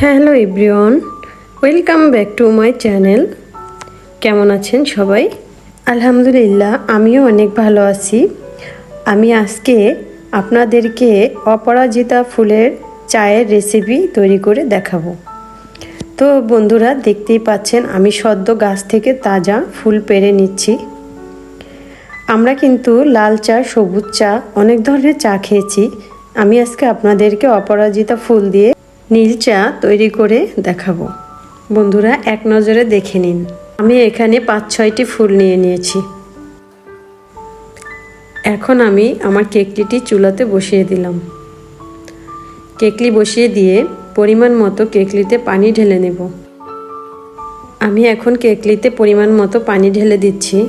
Hello everyone, welcome back to my channel. কেমন আছেন সবাই? আলহামদুলিল্লাহ, আমিও অনেক ভালো আছি। আমি আজকে আপনাদেরকে অপরাজিতা ফুলের চায়ের রেসিপি তৈরি করে দেখাবো। তো বন্ধুরা, দেখতেই পাচ্ছেন, আমি সদ্য গাছ থেকে তাজা ফুল পেরে নিচ্ছি। আমরা কিন্তু লাল চা, সবুজ চা, অনেক ধরনের চা খেয়েছি। আমি আজকে আপনাদেরকে অপরাজিতা ফুল দিয়ে নীল চা তৈরি করে দেখাবো। বন্ধুরা, এক নজরে দেখে নিন। আমি এখানে পাঁচ, ছয়টি ফুল নিয়ে নিয়েছি। এখন আমি আমার কেকলিটি চুলাতে বসিয়ে দিলাম। কেকলি বসিয়ে দিয়ে পরিমাণ মতো কেকলিতে পানি ঢেলে নেব। আমি এখন কেকলিতে পরিমাণ মতো পানি ঢেলে দিচ্ছি।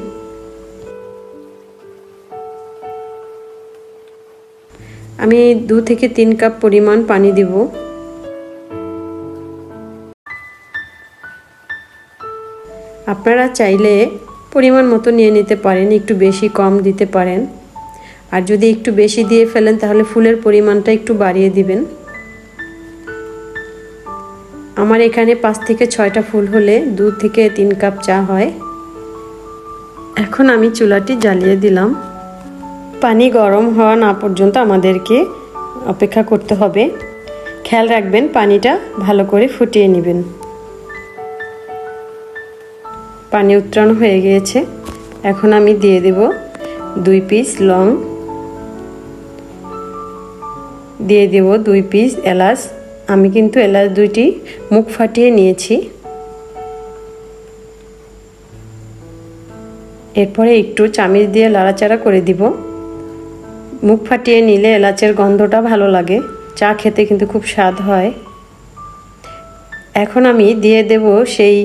আমি দু থেকে তিন কাপ পরিমাণ পানি দিব। আপনারা চাইলে পরিমাণ মতো নিয়ে নিতে পারেন, একটু বেশি কম দিতে পারেন। আর যদি একটু বেশি দিয়ে ফেলেন, তাহলে ফুলের পরিমাণটা একটু বাড়িয়ে দিবেন। আমার এখানে পাঁচ থেকে ছয়টা ফুল হলে দু থেকে তিন কাপ চা হয়। এখন আমি চুলাটি জ্বালিয়ে দিলাম। পানি গরম হওয়া না পর্যন্ত আমাদেরকে অপেক্ষা করতে হবে। খেয়াল রাখবেন, পানিটা ভালো করে ফুটিয়ে নেবেন। পানি উত্তরানো হয়ে গিয়েছে। এখন আমি দিয়ে দেব দুই পিস লং। দিয়ে দেব দুই পিস এলাচ। আমি কিন্তু এলাচ দুইটি মুখ ফাটিয়ে নিয়েছি। এরপরে একটু চামিচ দিয়ে লাড়াচাড়া করে দিব। মুখ ফাটিয়ে নিলে এলাচের গন্ধটা ভালো লাগে। চা খেতে কিন্তু খুব স্বাদ হয়। এখন আমি দিয়ে দেব সেই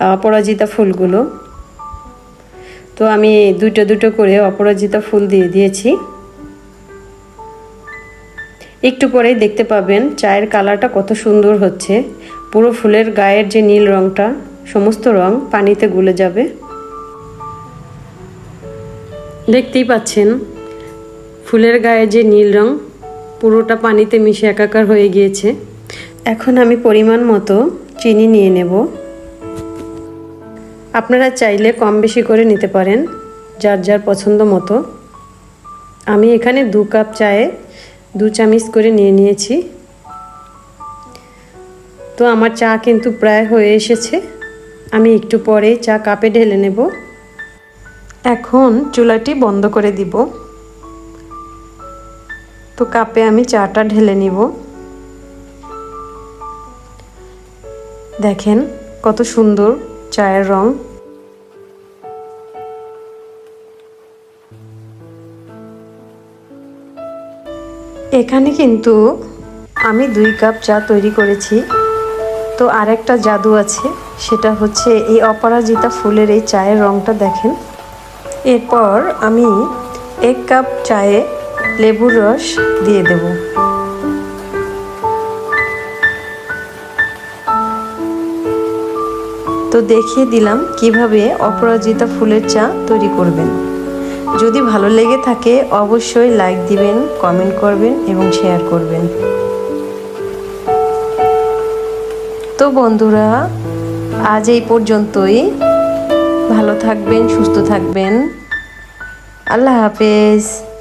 অপরাজিতা ফুলগুলো। তো আমি দুটো দুটো করে অপরাজিতা ফুল দিয়ে দিয়েছি। একটু পরেই দেখতে পাবেন চায়ের কালারটা কত সুন্দর হচ্ছে। পুরো ফুলের গায়ের যে নীল রঙটা সমস্ত রং পানিতে গুলে যাবে। দেখতেই পাচ্ছেন, ফুলের গায়ে যে নীল রং, পুরোটা পানিতে মিশে একাকার হয়ে গিয়েছে। এখন আমি পরিমাণ মতো চিনি নিয়ে নেব। আপনারা চাইলে কম বেশি করে নিতে পারেন, যার যার পছন্দ মতো। আমি এখানে দু কাপ চায়ে দু চামিচ করে নিয়ে নিয়েছি। তো আমার চা কিন্তু প্রায় হয়ে এসেছে। আমি একটু পরে চা কাপে ঢেলে নেব। এখন চুলাটি বন্ধ করে দিব। তো কাপে আমি চাটা ঢেলে নিব। দেখেন কত সুন্দর চায়ের রং। এখানে কিন্তু আমি দুই কাপ চা তৈরি করেছি। তো আরেকটা জাদু আছে, সেটা হচ্ছে এই অপরাজিতা ফুলের এই চায়ের রংটা দেখেন। এরপর আমি এক কাপ চায়ে লেবুর রস দিয়ে দেব। তো দেখিয়ে দিলাম কীভাবে অপরাজিতা ফুলের চা তৈরি করবেন। যদি ভালো লেগে থাকে, অবশ্যই লাইক দিবেন কমেন্ট করবেন এবং শেয়ার করবেন। তো বন্ধুরা, আজ এই পর্যন্তই। ভালো থাকবেন, সুস্থ থাকবেন। আল্লাহ হাফেজ।